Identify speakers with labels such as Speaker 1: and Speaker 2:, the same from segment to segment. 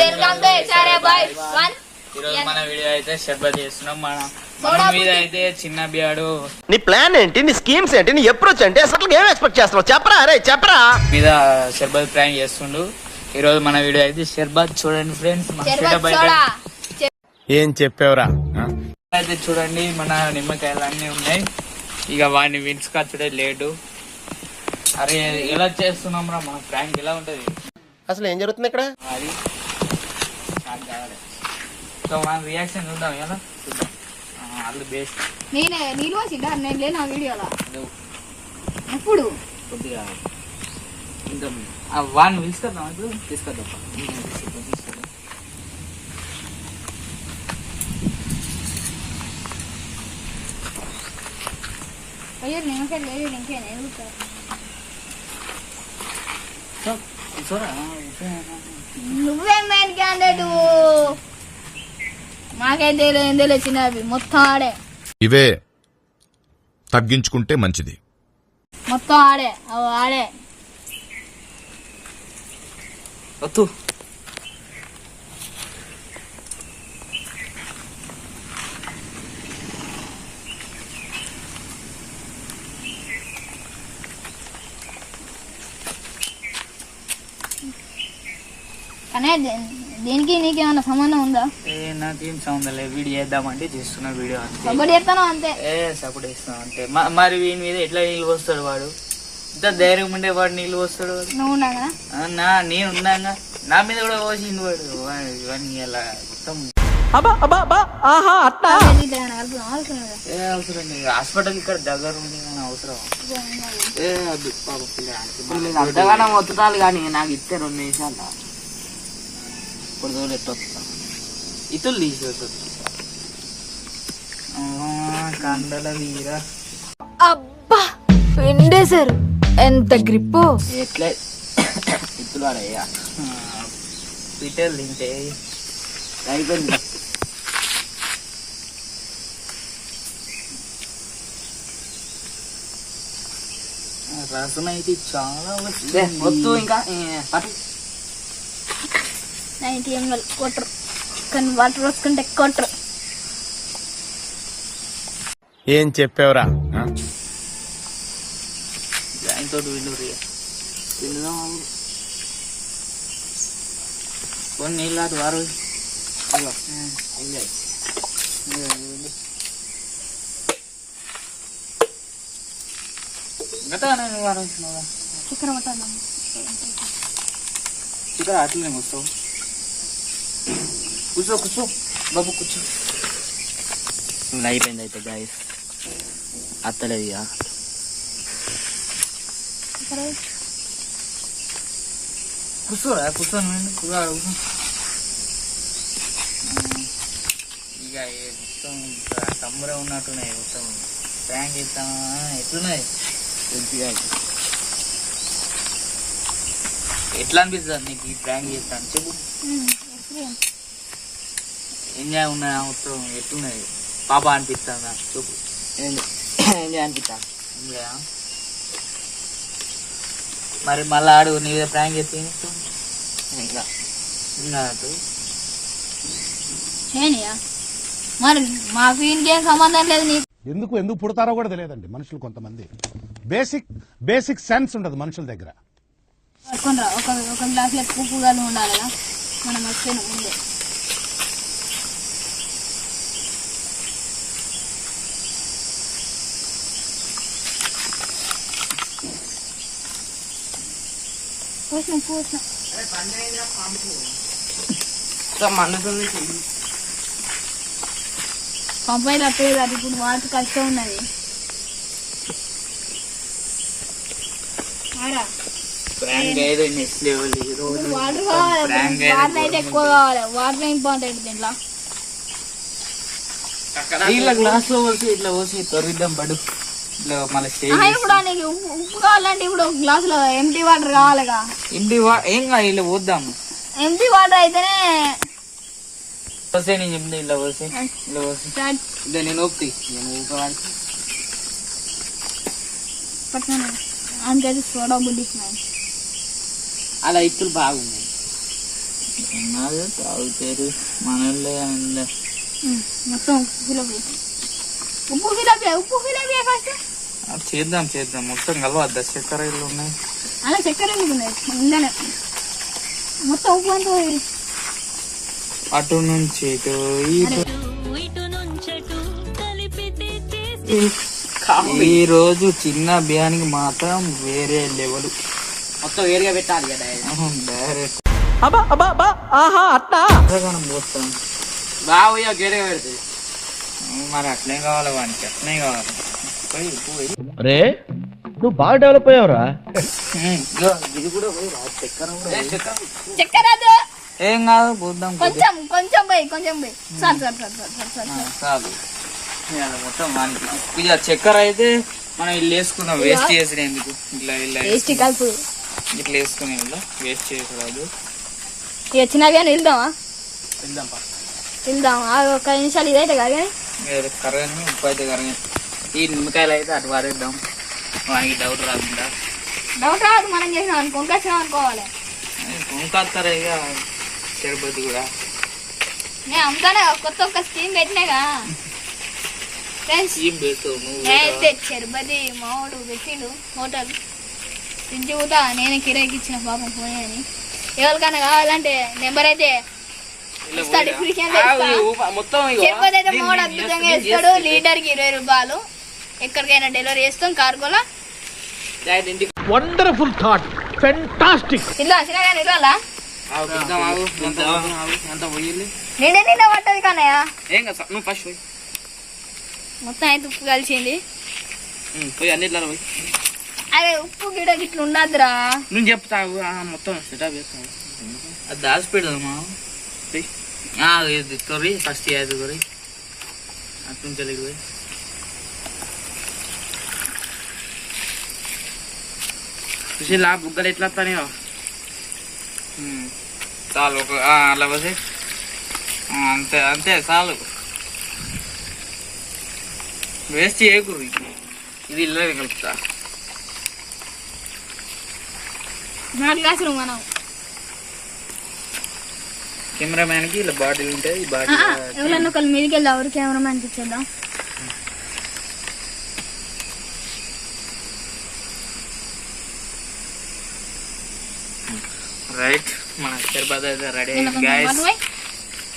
Speaker 1: Welcome to HRA boys one
Speaker 2: ఈరోజు మన video అయితే షర్బత్ చేస్తున్నాం. మన మన మీద. అయితే చిన్న బియాడు.
Speaker 3: నీ ప్లాన్ ఏంటి? నీ స్కీమ్స్ ఏంటి? నీ అప్రోచ్ ఏంటి? అసలు ఏం ఎక్స్పెక్ట్ చేస్తున్నావు? చెప్పరా అరే చెప్పరా.
Speaker 2: మీద షర్బత్ ప్రాంక్ చేస్తుండు. ఈ రోజు మన వీడియో అయితే షర్బత్ చూడండి ఫ్రెండ్స్ మన అయితే
Speaker 3: ఏం చెప్పావురా?
Speaker 2: అయితే చూడండి మన నిమ్మకాయలు అన్నీ ఉన్నాయి. ఇక వాడిని విన్స్కొచ్చడే లేటు అరే ఎలా చేస్తున్నాం రా? మన ప్రాంక్ ఎలా ఉంటది?
Speaker 3: అసలు ఏం జరుగుతుంది ఇక్కడ?
Speaker 2: అది స్టార్ట్ కావాలి. సో మన రియాక్షన్ చూద్దాం ఎలా? చూద్దాం వాళ్ళు బేస్ట్
Speaker 1: నేనే నీళ్ళు నేను లేను ఆ వీడియోలో. ఎప్పుడు?
Speaker 2: కొద్దిగా ఇంకా వాడిని పిలుచుకొద్దాం ఇప్పుడు? తీసుకొద్దాం.
Speaker 1: అయ్యో నిమ్మకాయ లేదు ఇంకేనా ఎదుగుతా
Speaker 2: సో, కూర్చోరా, కూర్చో.
Speaker 1: నువ్వేం మెయిన్ క్యాండిడేట్ మాకైతే ఏం తెలియదు చిన్నవి. మొత్తం ఆడే.
Speaker 4: ఇవే. తగ్గించుకుంటే మంచిది.
Speaker 1: మొత్తం ఆడే. అవి ఆడే.
Speaker 2: వద్దు
Speaker 1: దీనికి నీకేమన్నా సంబంధం ఉందా?
Speaker 2: ఏ నాకేం సౌండ్ లేదు. వీడియో చేద్దామంటే చేస్తున్న వీడియో అంతే.
Speaker 1: కబడ్డీ ఎత్తాను అంతే?
Speaker 2: ఏ సపోర్ట్ ఇస్తాం అంతే. మరి వీని మీద ఎట్లా నీళ్ళు పోస్తాడు వాడు? ఇంత ధైర్యం ఉండే వాడు నీళ్ళు పోస్తాడు వాడు?
Speaker 1: నువ్వు
Speaker 2: నా నేను ఉన్నాగా. నా మీద కూడా పోసిండు వాడు. ఇవన్నీ అలా మొత్తం ఏ హాస్పిటల్ ఇక్కడ దగ్గర ఉంది కానీ అవసరం? ఏ అంతగానో మొత్తాలు కానీ నాకు ఇస్తే రెండు నిమిషాలు ఇప్పుడు చూడు ఎట్లా వస్తా ఇతులు తీసేసి కండల వీర
Speaker 5: అబ్బా పిండేశారు ఎంత గ్రిప్పు
Speaker 2: ఎట్లా ఇతులు అడయ్యా పిట్టలు తింటే అయిపోయింది రసం అయితే చాలా వస్తుంది వద్దు ఇంకా పట్టు.
Speaker 1: నైన్టీ ఎంఎల్ కొట్టరు. కానీ వాటర్ వస్తుంటే కొట్టరు.
Speaker 3: ఏం చెప్పావురా?
Speaker 2: నీళ్ళు వారు
Speaker 1: చికెన్
Speaker 2: అట్లనే వస్తావు. కూర్చో కూర్చో బాబు కూర్చో అయిపోయింది అయితే గాయస్ అత్తలేదు ఇక కూర్చోరా కూర్చోని. కూర్చో, కూర్చో. ఇక ఏ మొత్తం ఇంకా తమ్ముడే ఉన్నట్టున్నాయి మొత్తం ప్రాంక్ చేస్తామా ఎట్లున్నాయి ఎట్లా అనిపిస్తుంది నీకు ఈ ప్రాంక్ చేస్తాను చెప్పు ఎంజాయ్ ఉన్నాయా మొత్తం ఎట్లున్నది పాప అనిపిస్తుందా చెప్పు ఎంజాయ్ అనిపిస్తా ఎంజాయ్ మరి మళ్ళీ ఆడు నీ మీద ప్రాంక్ చేస్తే? ఇంకా.
Speaker 1: చేయనియా మరి మాకు ఇంకేం సంబంధం లేదు నీకు
Speaker 6: ఎందుకు ఎందుకు పుడతారో కూడా తెలియదండి మనుషులు కొంతమంది. బేసిక్ బేసిక్ సెన్స్ ఉండదు మనుషుల దగ్గర.
Speaker 1: పట్టుకొని రా ఒక ఒక గ్లాసులో ఉప్పు గాలు ఉండాలిగా మనం మర్చిపోయిన ముందే. పోసిన పోసిన
Speaker 2: మండుతుంది చెయ్యి.
Speaker 1: పంపాయి తప్పలేదు అది ఇప్పుడు వాటి కష్టం ఉన్నది. వాటర్ కావాలి వాటర్ అయితే ఎక్కువ కావాలి. వాటర్ ఇంపార్టెంట్ దీంట్లో?
Speaker 2: ఇట్లా గ్లాస్లో పోసి ఇట్లా పోసి తొరిద్దాం పడు. ఇట్లా
Speaker 1: నీకు ఉప్పు కావాలంటే ఇప్పుడు ఒక గ్లాసులో ఎంటీ వాటర్ కావాలిగా.
Speaker 2: ఇంటి వా- ఏం కాదు ఇలా పోద్దాం.
Speaker 1: ఎంటీ వాటర్ అయితేనే
Speaker 2: పోసే నేను చెప్తే ఇలా పోసే ఇలా పోసే ఇదే నేను ఒప్పి నేను
Speaker 1: అందుకైతే సోడా
Speaker 2: అలా ఇత్తులు బాగున్నాయి తాగుతారు
Speaker 1: ఉమ్, మొత్తం ఉప్పు ఫిలప్. ఉప్పు ఫిలప్ ఉప్పు ఫస్ట్
Speaker 2: చేద్దాం చేద్దాం. మొత్తం కలవద్దా? చక్కెర ఇల్లు ఉన్నాయి?
Speaker 1: అలా చక్కెర ఎందుకు ఉన్నాయి? మొత్తం ఉప్పు అంతా.
Speaker 2: అటు నుంచి ఇటు ఇటు. ఈ రోజు చిన్న బియ్యానికి మాత్రం వేరే లెవెల్.
Speaker 4: మొత్తం వేరుగా పెట్టాలి కదా.
Speaker 2: డైరెక్ట్. పోస్తాం.
Speaker 4: బాగా పెడుతుంది.
Speaker 2: మరి అట్లే కావాలి వానికి? అట్లే కావాలి.
Speaker 3: రే నువ్వు బాగా డెవలప్ అయ్యావురా.
Speaker 2: ఏం కాదు పోద్దాం
Speaker 1: కొంచెం కొంచెం పోయి కొంచెం పోయి. చాలు చాలు చాలు చాలు చాలు. చాలు
Speaker 2: మొత్తం వానికి. ఇక చక్కెర అయితే మనం ఇల్లు వేసుకున్నాం వేస్ట్ చేసిన ఎందుకు? ఇట్లా ఇలా
Speaker 1: టేస్టీ కలుపు.
Speaker 2: ఇట్లా వేసుకునే వేస్ట్ చేయకూడదు.
Speaker 1: ఇక చిన్నగా వెళ్దామా
Speaker 4: వెళ్దాం పా.
Speaker 1: వెళ్దాం ఆ ఒక్క నిమిషాలు ఇదైతే కాదు కానీ.
Speaker 2: కరగని ఉప్పు అయితే కరగని ఈ నిమ్మకాయలు అయితే అటు వారేద్దాం వానికి డౌట్ రాకుండా.
Speaker 1: డౌట్ రాదు మనం చేసినాం అనుకో కొనుకొచ్చినాం అనుకోవాలి.
Speaker 2: కొనుక్కొస్తారా ఇక తిరుపతి కూడా.
Speaker 1: నేను అమ్ముతానే కొత్త ఒక స్కీమ్ పెట్టినాగా.
Speaker 2: పెడతావు
Speaker 1: నేనైతే చెరుపతి మావాడు పెట్టిండు హోటల్. ఇంటి కూడా నేనే కిరాయికి ఇచ్చిన పాపం పోనీ అని. ఎవరికైనా కావాలంటే నెంబర్ అయితే ఇస్తా డిస్క్రిప్షన్
Speaker 4: మొత్తం
Speaker 1: అయితే మావాడు అద్భుతంగా ఇస్తాడు లీటర్కి ఇరవై రూపాయలు. ఎక్కడికైనా డెలివరీ చేస్తాం కార్గోలో
Speaker 3: వండర్ఫుల్ థాట్ ఫెంటాస్టిక్
Speaker 1: ఇల్లు వచ్చినా కానీ ఇల్లు నిండే నిండా పట్టదు కన్నయ్య.
Speaker 4: ఏం కదా నువ్వు ఫస్ట్ పోయి.
Speaker 1: మొత్తం అయితే ఉప్పు కలిసింది.
Speaker 4: పోయి అన్నిట్లో పోయి.
Speaker 1: అదే ఉప్పు గిడ గిట్ల ఉండద్దురా
Speaker 4: నువ్వు చెప్తావు ఆ, మొత్తం సెటప్ చేస్తావు
Speaker 2: అది దాచిపెడదామా ఇది కొరి ఫస్ట్ అది కొరి. అటు నుంచి వెళ్ళి పోయి.
Speaker 4: సుశీల్ ఆ బుగ్గలు ఎట్లా వస్తాయో
Speaker 2: ఉమ్. చాలు ఒక ఆ, అలా పోసి ఆ, అంతే అంతే చాలు వేస్ట్ చేయకూరు ఇది ఇల్లు కలుపుతా
Speaker 1: నాలుగు గ్లాసులు మనం
Speaker 2: కెమెరామ్యాన్కి ఇలా బాటిల్ ఉంటుంది ఈ
Speaker 1: ఆ,
Speaker 2: బాటిల్
Speaker 1: ఆ, ఎవరన్నా ఒకళ్ళు మీదకి వెళ్దాం ఎవరు కెమెరామ్యాన్కి ఇచ్చేద్దాం
Speaker 2: రైట్ మన తిరుపతి అయితే రెడీ
Speaker 1: నిన్న
Speaker 2: అయింది గాయస్.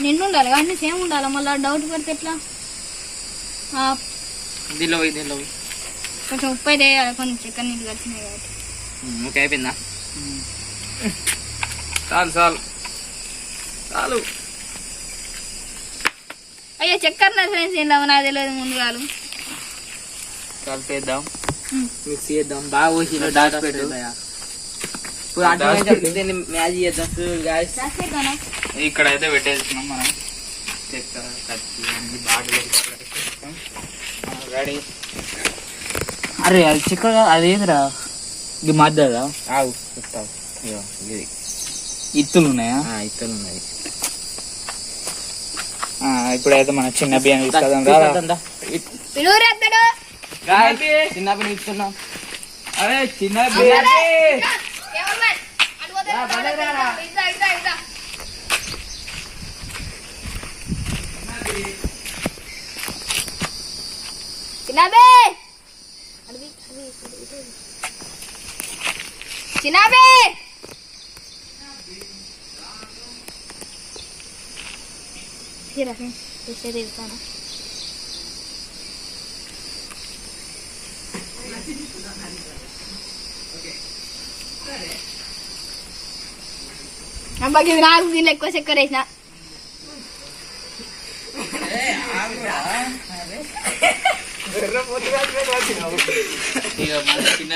Speaker 1: నిండు ఉండాలి కానీ సేమ్ ఉండాలి. మళ్ళీ డౌట్ పడితే ఎట్లా? ఆ,
Speaker 4: దీనిలో పోయి దీనిలో పోయి.
Speaker 1: కొంచెం ఉప్పు అయితే వేయాలి కొంచెం చికెన్ నీళ్ళు కలిసినాయి కాబట్టి.
Speaker 4: ఓకే అయిపోయిందా?
Speaker 2: చాలు చాలు. చాలు.
Speaker 1: అయ్యో చక్కెర ఫ్రెండ్స్ ఏం లేవు నాకు తెలియదు ముందుగాలు.
Speaker 2: కలిపేద్దాం
Speaker 4: మిక్స్ చేద్దాం. బాగా పోసి ఇలా డాటా పెట్టు ఇప్పుడు అటు దీన్ని మ్యాచ్ చేద్దాం గాయస్
Speaker 2: ఇక్కడ అయితే పెట్టేసుకున్నాం మనం. చక్కెర కత్తి అన్ని బాటిల్ రెడీ అరే అది చక్కెర అదేదిరా ఇది మద్దదా?
Speaker 4: ఆగు చెప్తావు. ఇగో ఇది.
Speaker 2: ఇత్తులు ఉన్నాయా?
Speaker 4: ఇత్తలు ఉన్నాయి.
Speaker 2: ఆ, ఇప్పుడైతే మన చిన్న బియ్యం
Speaker 4: చిన్న పిల్లలు ఇస్తున్నాం.
Speaker 2: అరే చిన్న బియ్యం.
Speaker 1: అటు పోతే ఇట్లా, ఇట్లా, ఇట్లా. చిన్నాబే చిన్నాబే అబ్బాకి ఇది నాకు దీనిలో ఎక్కువ చక్కెర వేసిన
Speaker 2: చిన్న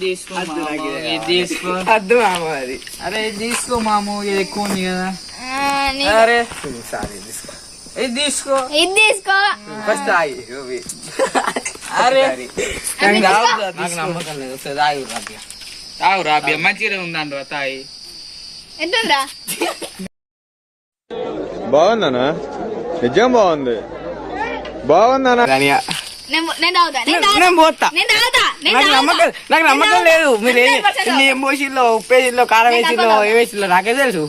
Speaker 2: తీసుకో మాము, తీసుకో
Speaker 4: అద్దు మామ అది
Speaker 2: అరే ఇది తీసుకో మాము ఇది ఎక్కువ ఉంది కదా
Speaker 1: ఆ, నీ-
Speaker 2: అరే
Speaker 4: సారీ తీసుకో
Speaker 2: ఇది తీసుకో
Speaker 1: ఇది తీసుకో
Speaker 4: ఫస్ట్ ఆగి రవి
Speaker 2: అరే
Speaker 1: అది తీసుకో.
Speaker 4: నాకు నమ్మకం లేదు. ఆగి రవి
Speaker 2: తాగు. రా బియ్యం మంచిగా ఉందండి తాయి
Speaker 1: ఎట్లుందిరా
Speaker 7: బాగుందనా నిజం బాగుంది. బాగుందనా
Speaker 1: నేను
Speaker 4: పోతా. నాకు. నమ్మకం నాకు. లేదు. మీరు ఏం
Speaker 1: 100%
Speaker 4: ఏం పోసిల్లో? ఉప్పు వేసిల్లో కారం వేసిల్లో. ఏ వేసిల్లో? నాకే తెలుసు.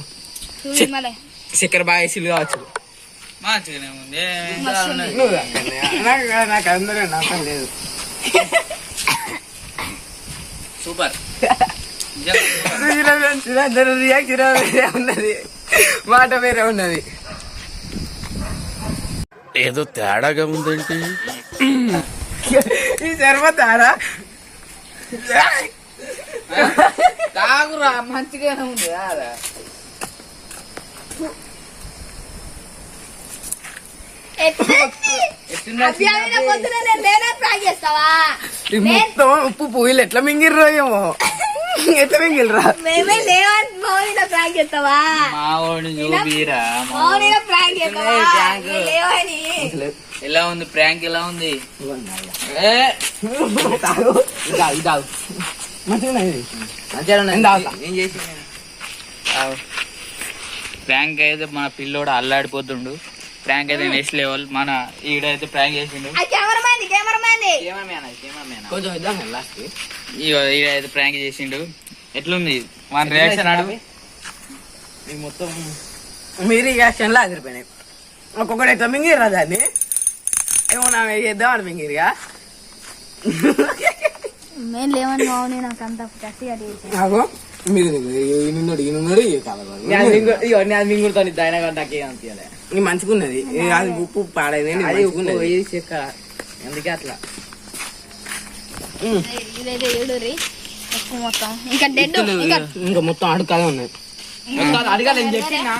Speaker 4: చక్కెర బాగా వేసిల్లు కావచ్చు.
Speaker 2: మంచిగానే ఉంది.
Speaker 4: నాకు అందరూ నమ్మకం లేదు.
Speaker 2: సూపర్
Speaker 4: అందరూ రియాక్షన్ వేరే ఉన్నది మాట వేరే ఉన్నది.
Speaker 3: ఏదో తేడాగా ఉందేంటి?
Speaker 4: ఈ సరిపోతారా
Speaker 2: తాగురా మంచిగానే ఉంది
Speaker 1: అభ్యాసన పొద్దున నేను నేనే ప్రాక్ చేస్తావా?
Speaker 4: మొత్తం ఉప్పు పువ్వులు ఎట్లా మింగిర్రో ఏమో. ఎట్లా మింగిర్రా?
Speaker 1: మేమే లేవని మౌనిలో ప్రాక్ చేస్తావా? మౌనిలో ప్రాక్ చేస్తావా? లేవని.
Speaker 2: ఎలా ఉంది ప్రాంక్ ఎలా ఉంది?
Speaker 4: తాగు. మంచిగా
Speaker 2: చేసి? ప్రాంక్ అయితే మన పిల్లోడు అల్లాడిపోతుండు. ప్రాంక్ అయితే నెక్స్ట్ లెవెల్ మన ఈడైతే ప్రాంక్ చేసిండు.
Speaker 4: కొంచెం ఇద్దాం లాస్ట్
Speaker 2: ఇగో ఈడైతే ప్రాంక్ చేసిండు. ఎట్లుంది? మన రియాక్షన్ అడుగు
Speaker 4: మొత్తం మీరు రియాక్షన్లో అదిరిపోయినాయి. ఒక్కొక్కటి ఎట్లా మింగిర్రా దాన్ని? ఏమో నా చేద్దాం అని మింగిరిగా
Speaker 1: లేవని నాకు అంత గట్టిగా
Speaker 4: నాకు మీరు
Speaker 2: నాకే అనిపించాలి.
Speaker 4: ఇది అది ఉప్పు పాడైంది
Speaker 2: అది ఉప్పు ఇది చెక్క. అందుకే అట్లా.
Speaker 1: ఇదైతే ఏడురి ఎక్కువ మొత్తం. ఇంకా డెడ్ ఇంకా
Speaker 4: ఇంకా మొత్తం అడుకాలే ఉన్నాయి.
Speaker 2: అడగాలి నేను చెప్పినా.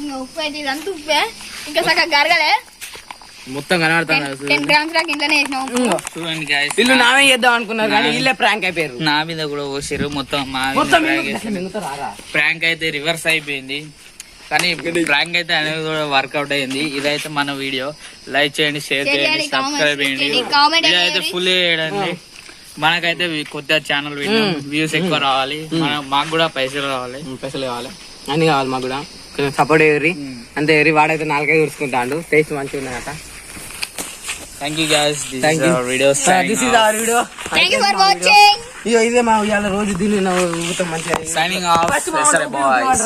Speaker 1: ఇంకా ఉప్పు అయితే ఇదంతా ఉప్పే. ఇంకా సగం గరగలే
Speaker 2: మొత్తం కనబడుతుంది
Speaker 1: టెన్ గ్రామ్స్ దాకా ఇంట్లోనే వేసినాం ఉప్పు.
Speaker 2: చూడండి guys.
Speaker 4: వీళ్ళు నామే చేద్దాం అనుకున్నారు కానీ వీళ్ళే ప్రాంక్ అయిపోయారు.
Speaker 2: నా మీద కూడా పోసారు మొత్తం మా ప్రాంక్ అయితే రివర్స్ అయిపోయింది. కానీ ప్రాంక్ అయితే అనేది కూడా వర్కౌట్ అయింది ఇదైతే మన వీడియో లైక్ చేయండి షేర్ చేయండి
Speaker 1: చేయండి,
Speaker 2: సబ్స్క్రైబ్ చేయండి
Speaker 1: చేయండి,
Speaker 2: ఇదైతే
Speaker 1: చేయండి.
Speaker 2: ఫుల్ చేయడండి మనకైతే కొత్త ఛానల్ వ్యూస్ ఎక్కువ రావాలి మన మాకు కూడా పైసలు రావాలి
Speaker 4: పైసలు కావాలి అన్ని కావాలి మాకు కూడా కొంచెం సపోర్ట్ ఎగిరి అంతే ఎగిరి వాడైతే నాలుగైదు చూసుకుంటాడు టేస్ట్ మంచిగా ఉన్నదట
Speaker 2: thank you guys
Speaker 4: Thank you.
Speaker 2: Video
Speaker 4: this is our video
Speaker 1: thank you for watching
Speaker 4: ఇదో ఇదే మా ఇవాళ రోజు దీన్ని మంచిగా
Speaker 2: సైనింగ్ ఆఫ్ బాయ్స్.